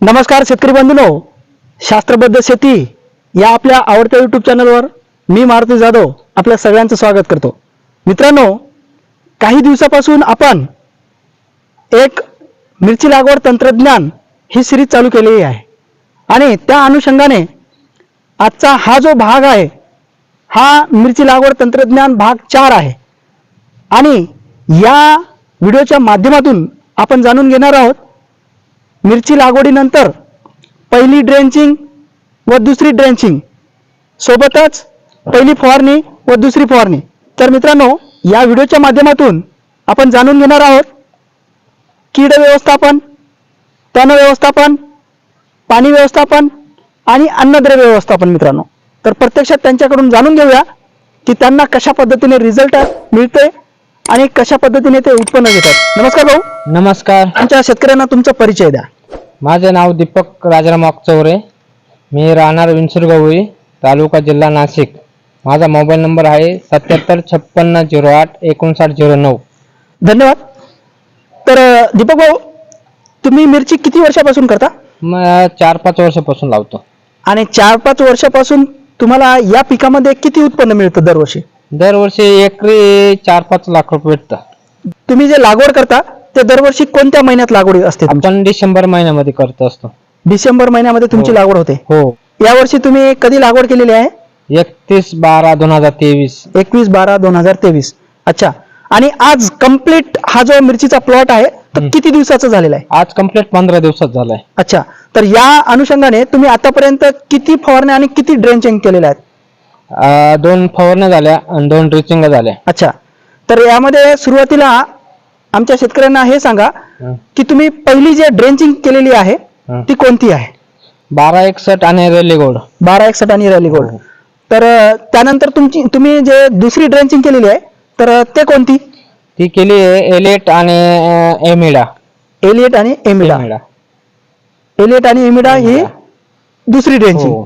नमस्कार शेतकरी बंधूनो. शास्त्रबद्ध शेती या आपल्या आवडत्या यूट्यूब चॅनलवर मी मारुती जाधव आपल्या सगळ्यांचं स्वागत करतो. मित्रांनो काही दिवसापासून आपण एक मिरची लागवड तंत्रज्ञान ही सिरीज चालू केलेली आहे. आणि त्या अनुषंगाने आजचा हा जो भाग आहे हा मिरची लागवड तंत्रज्ञान भाग चार आहे. आणि या व्हिडिओच्या माध्यमातून आपण जाणून घेणार आहोत मिरची लागवडीनंतर पहिली ड्रेंचिंग व दुसरी ड्रेंचिंग. सोबतच पहिली फवारणी व दुसरी फवारणी. तर मित्रांनो या व्हिडिओच्या माध्यमातून आपण जाणून घेणार आहोत कीड व्यवस्थापन तण व्यवस्थापन पाणी व्यवस्थापन आणि अन्नद्रव्य व्यवस्थापन मित्रांनो. तर प्रत्यक्षात त्यांच्याकडून जाणून घेऊया की त्यांना कशा पद्धतीने रिझल्ट मिळते आणि कशा पद्धतीने ते उत्पन्न घेतात. नमस्कार भाऊ. नमस्कार. आमच्या शेतकऱ्यांना तुमचा परिचय द्या. माझे नाव दीपक राजाराम वाकचौरे मी राहणार विंचूर गवळी तालुका जिल्हा नाशिक. माझा मोबाईल नंबर आहे सत्याहत्तर छप्पन्न झिरो आठ एकोणसाठ झिरो नऊ. धन्यवाद. तर दीपक भाऊ तुम्ही मिरची किती वर्षापासून करता? चार पाच वर्षापासून लावतो. आणि चार पाच वर्षापासून तुम्हाला या पिकामध्ये किती उत्पन्न मिळतं दरवर्षी? दरवर्षी एकरी चार पाच लाख रुपये भेटतात तुम्ही जे लागवड करता ते दरवर्षी कोणत्या महिन्यात लागवड असते? आपण डिसेंबर महिन्यामध्ये करत असतो. डिसेंबर महिन्यामध्ये तुमची हो. लागवड होते. हो. यावर्षी तुम्ही कधी लागवड केलेली आहे? एकतीस बारा दोन हजार तेवीस. एकवीस बारा दोन हजार तेवीस. अच्छा. आणि आज कंप्लीट हा जो मिरचीचा प्लॉट आहे तो. किती दिवसाचा झालेला आहे? आज कंप्लीट पंधरा दिवसात झालाय. अच्छा. तर या अनुषंगाने तुम्ही आतापर्यंत किती फवारण्या आणि किती ड्रेंचिंग केलेल्या आहेत? अं, दोन फवारण्या झाल्या आणि दोन ड्रिचिंग झाल्या. अच्छा. तर यामध्ये सुरुवातीला आमच्या शेतकऱ्यांना हे सांगा. की तुम्ही पहिली जे ड्रेंचिंग केलेली आहे हं. ती कोणती आहे बारा एकसठ आणि रेल्वे गोड बारा एकसठ आणि रॅली गोल्ड हो. तर त्यानंतर तुमची तुम्ही जे दुसरी ड्रेंचिंग केलेली आहे तर ते कोणती ती केली आहे एलेट आणि एमिडा एलिएट आणि एमिडा. एलिएट आणि एमिडा ही. दुसरी ड्रेंचिंग हो.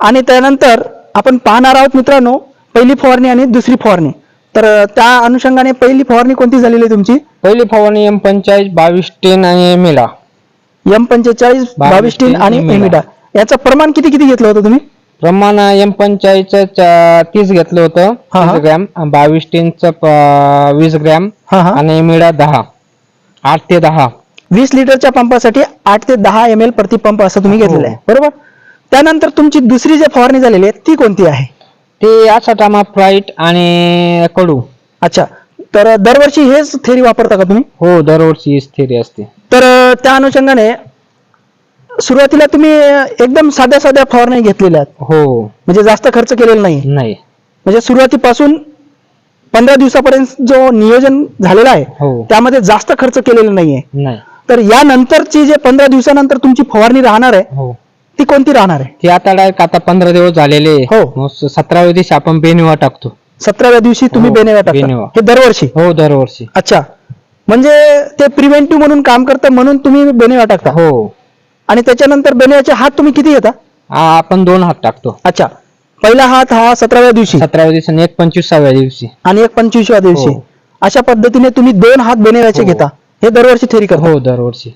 आणि त्यानंतर आपण पाहणार आहोत मित्रांनो पहिली फवारणी आणि दुसरी फवारणी तर त्या अनुषंगाने पहिली फवारणी कोणती झालेली आहे तुमची? पहिली फवारणी एम पंचाळीस बावीस टेन आणि एमिडा एम पंचेचाळीस बावीस टीन आणि एमिडा. याचं प्रमाण किती किती घेतलं होतं तुम्ही? प्रमाण एम पंचाळीसच तीस घेतलं होतं. हा, हा. तीस ग्रॅम बावीस टेनचं वीस ग्रॅम हा हा. आणि एमिडा दहा. आठ ते दहा. वीस लिटरच्या पंपासाठी आठ ते दहा एम एल प्रति पंप असं तुम्ही घेतलेलं आहे. हो. बरोबर? त्यानंतर तुमची दुसरी जी फवारणी झालेली आहे ती कोणती आहे? ते आसाटामा फ्राईट आणि कडू. अच्छा. तर दरवर्षी हेच थेरी वापरता का तुम्ही? हो दरवर्षी हीच theory असते. तर अ, त्या अनुषंगाने सुरुवातीला तुम्ही एकदम साध्या साध्या फवारणी घेतलेल्या आहेत. हो. म्हणजे जास्त खर्च केलेला नाही. नाही. म्हणजे सुरुवातीपासून पंधरा दिवसापर्यंत जो नियोजन झालेला आहे हो. त्यामध्ये जास्त खर्च केलेला नाहीये. नाही. तर यानंतरची जे पंधरा दिवसानंतर तुमची फवारणी राहणार आहे हो. ती कोणती राहणार आहे? ती आता डायरेक्ट आता पंधरा दिवस झालेले हो. मग सतराव्या दिवशी आपण बेनिवा टाकतो. सतराव्या दिवशी तुम्ही हो, बेनेवा टाकता? बेनेवा. हे दरवर्षी? हो दरवर्षी. अच्छा. म्हणजे ते प्रिव्हेंटिव्ह म्हणून काम करतं म्हणून तुम्ही बेनेवा टाकता? हो. आणि त्याच्यानंतर बेनेवाचे हात तुम्ही किती घेता? आ- आपण दोन हात टाकतो. अच्छा. पहिला हात हा सतराव्या दिवशी? सतराव्या दिवशी आणि एक पंचवीसाव्या दिवशी. आणि एक पंचवीसव्या दिवशी. हो. अशा पद्धतीने तुम्ही दोन हात बेनेव्याचे हो. घेता. हे दरवर्षी थेरी करता? हो दरवर्षी.